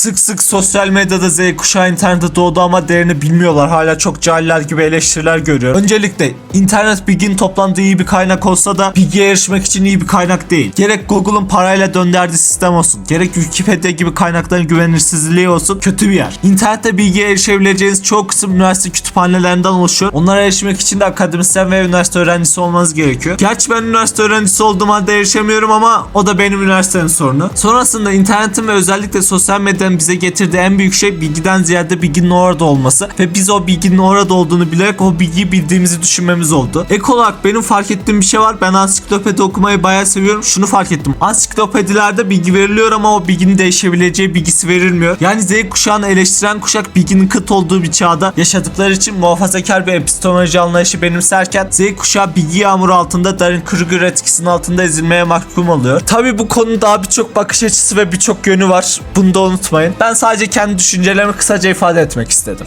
Sık sık sosyal medyada Z kuşağı internette doğdu ama değerini bilmiyorlar. Hala çok cahiller gibi eleştiriler görüyor. Öncelikle internet bilginin toplandığı iyi bir kaynak olsa da bilgiye erişmek için iyi bir kaynak değil. Gerek Google'ın parayla döndürdüğü sistem olsun. Gerek Wikipedia gibi kaynakların güvenilirsizliği olsun kötü bir yer. İnternette bilgiye erişebileceğiniz çoğu kısım üniversite kütüphanelerinden oluşuyor. Onlara erişmek için de akademisyen ve üniversite öğrencisi olmanız gerekiyor. Gerçi ben üniversite öğrencisi olduğum halde erişemiyorum ama o da benim üniversitenin sorunu. Sonrasında internetin ve özellikle sosyal medyanın bize getirdiği en büyük şey bilgiden ziyade bilginin orada olması ve biz o bilginin orada olduğunu bilerek o bilgiyi bildiğimizi düşünmemiz oldu. Ek olarak benim fark ettiğim bir şey var. Ben ansiklopedi okumayı bayağı seviyorum. Şunu fark ettim. Ansiklopedilerde bilgi veriliyor ama o bilginin değişebileceği bilgisi verilmiyor. Yani Z kuşağını eleştiren kuşak bilginin kıt olduğu bir çağda yaşadıkları için muhafazakar bir epistemoloji anlayışı benimserken Z kuşağı bilgi yağmuru altında Darin Kruger etkisinin altında ezilmeye mahkum oluyor. Tabi bu konunun daha birçok bakış açısı ve birçok yönü var. Bunu da unutmayın. Ben sadece kendi düşüncelerimi kısaca ifade etmek istedim.